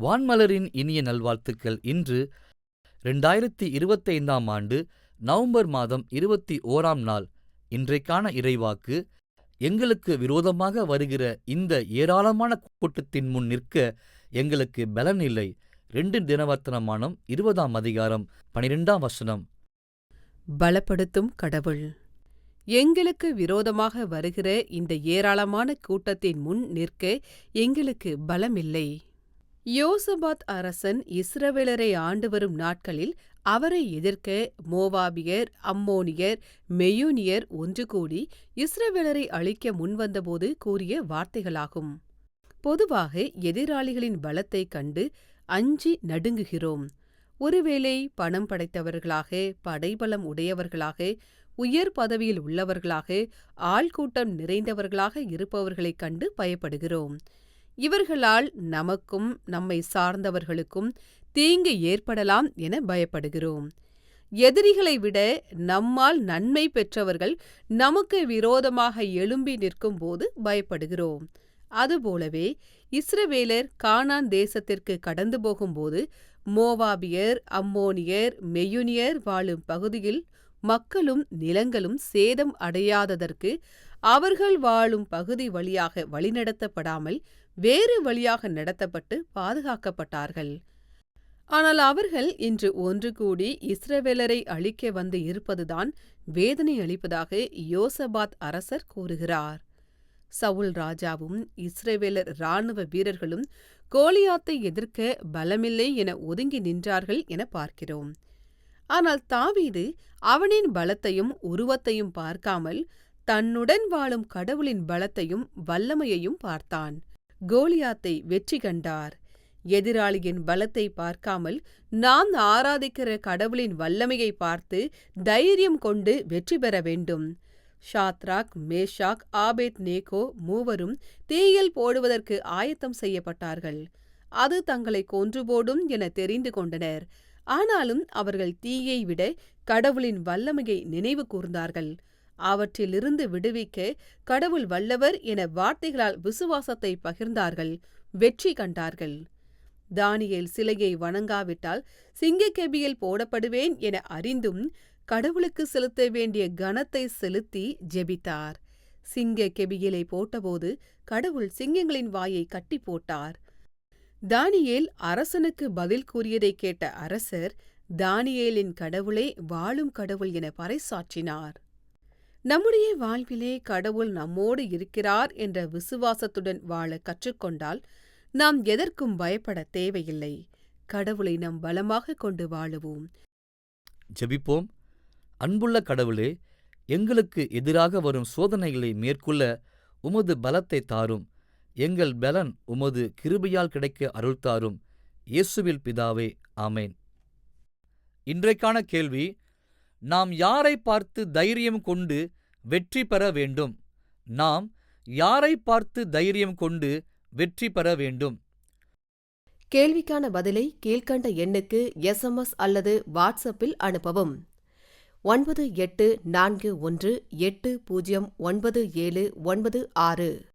வான்மலரின் இனிய நல்வாழ்த்துக்கள் இன்று ரெண்டாயிரத்தி இருபத்தைந்தாம் ஆண்டு நவம்பர் மாதம் இருபத்தி ஓராம் நாள். இன்றைக்கான இறைவாக்கு எங்களுக்கு விரோதமாக வருகிற இந்த ஏராளமான கூட்டத்தின் முன் நிற்க எங்களுக்கு பலன் இல்லை. ரெண்டு தினவர்த்தனமானம் இருபதாம் அதிகாரம் பனிரெண்டாம் வசனம். பலப்படுத்தும் கடவுள். எங்களுக்கு விரோதமாக வருகிற இந்த ஏராளமான கூட்டத்தின் முன் நிற்க எங்களுக்கு பலமில்லை. யோசபாத் அரசன் இஸ்ரவேலரை ஆண்டு வரும் நாட்களில் அவரை எதிர்க்க மோவாபியர் அம்மோனியர் மெயூனியர் ஒன்று கூடி இஸ்ரவேலரை அழிக்க முன்வந்தபோது கூறிய வார்த்தைகளாகும். பொதுவாக எதிராளிகளின் பலத்தைக் கண்டு அஞ்சி நடுங்குகிறோம். ஒருவேளை பணம் படைத்தவர்களாக படைபலம் உடையவர்களாக உயர் பதவியில் உள்ளவர்களாக ஆள்கூட்டம் நிறைந்தவர்களாக இருப்பவர்களைக் கண்டு பயப்படுகிறோம். இவர்களால் நமக்கும் நம்மை சார்ந்தவர்களுக்கும் தீங்கு ஏற்படலாம் என பயப்படுகிறோம். எதிரிகளை விட நம்மால் நன்மை பெற்றவர்கள் நமக்கு விரோதமாக எழும்பி நிற்கும்போது பயப்படுகிறோம். அதுபோலவே இஸ்ரவேலர் கானான் தேசத்திற்கு கடந்து போகும்போது மோவாபியர் அம்மோனியர் மெயுனியர் வாழும் பகுதியில் மக்களும் நிலங்களும் சேதம் அடையாததற்கு அவர்கள் வாழும் பகுதி வழியாக வழிநடத்தப்படாமல் வேறு வழியாக நடத்தப்பட்டு பாதுகாக்கப்பட்டார்கள். ஆனால் அவர்கள் இன்று ஒன்று கூடி இஸ்ரவேலரை அழிக்க வந்து இருப்பதுதான் வேதனை அளிப்பதாக யோசபாத் அரசர் கூறுகிறார். சவுல் ராஜாவும் இஸ்ரேவேலர் இராணுவ வீரர்களும் கோலியாத்தை எதிர்க்க பலமில்லை என ஒதுங்கி நின்றார்கள் என பார்க்கிறோம். ஆனால் தாவீது அவனின் பலத்தையும் உருவத்தையும் பார்க்காமல் தன்னுடன் வாழும் கடவுளின் பலத்தையும் வல்லமையையும் பார்த்தான். கோலியாத்தை வெற்றி கண்டார். எதிராளியின் பலத்தை பார்க்காமல் நாம் ஆராதிக்கிற கடவுளின் வல்லமையை பார்த்து தைரியம் கொண்டு வெற்றி பெற வேண்டும். ஷாத்ராக் மேஷாக் ஆபேத் நேகோ மூவரும் தீயில் போடுவதற்கு ஆயத்தம் செய்யப்பட்டார்கள். அது தங்களை கொன்று போடும் என தெரிந்து கொண்டனர். ஆனாலும் அவர்கள் தீயை விட கடவுளின் வல்லமையை நினைவு கூர்ந்தார்கள். அவற்றிலிருந்து விடுவிக்க கடவுள் வல்லவர் என வார்த்தைகளால் விசுவாசத்தை பகிர்ந்தார்கள் வெற்றி கண்டார்கள். தானியேல் சிலையை வணங்காவிட்டால் சிங்கக்கெபியில் போடப்படுவேன் என அறிந்தும் கடவுளுக்கு செலுத்த வேண்டிய கனத்தை செலுத்தி ஜெபித்தார். சிங்க கெபியிலை போட்டபோது கடவுள் சிங்கங்களின் வாயை கட்டி போட்டார். தானியேல் அரசனுக்கு பதில் கூறியதை கேட்ட அரசர் தானியேலின் கடவுளே வாழும் கடவுள் என பறைசாற்றினார். நம்முடைய வாழ்விலே கடவுள் நம்மோடு இருக்கிறார் என்ற விசுவாசத்துடன் வாழ கற்றுக்கொண்டால் நாம் எதற்கும் பயப்பட தேவையில்லை. கடவுளை நாம் பலமாக கொண்டு வாழுவோம். ஜெபிப்போம். அன்புள்ள கடவுளே எங்களுக்கு எதிராக வரும் சோதனைகளை மேற்கொள்ள உமது பலத்தை தாரும். எங்கள் பலன் உமது கிருபையால் கிடைக்க அருள் தாரும். இயேசுவில் பிதாவே ஆமேன். இன்றைக்கான கேள்வி நாம் யாரை பார்த்து தைரியம் கொண்டு வெற்றி பெற வேண்டும்? நாம் யாரை பார்த்து தைரியம் கொண்டு வெற்றி பெற வேண்டும்? கேள்விக்கான பதிலை கீழ்க்கண்ட எண்ணுக்கு எஸ்எம்எஸ் அல்லது வாட்ஸ்அப்பில் அனுப்பவும். ஒன்பது எட்டு நான்கு ஒன்று எட்டு பூஜ்ஜியம் ஒன்பது ஏழு ஒன்பது ஆறு.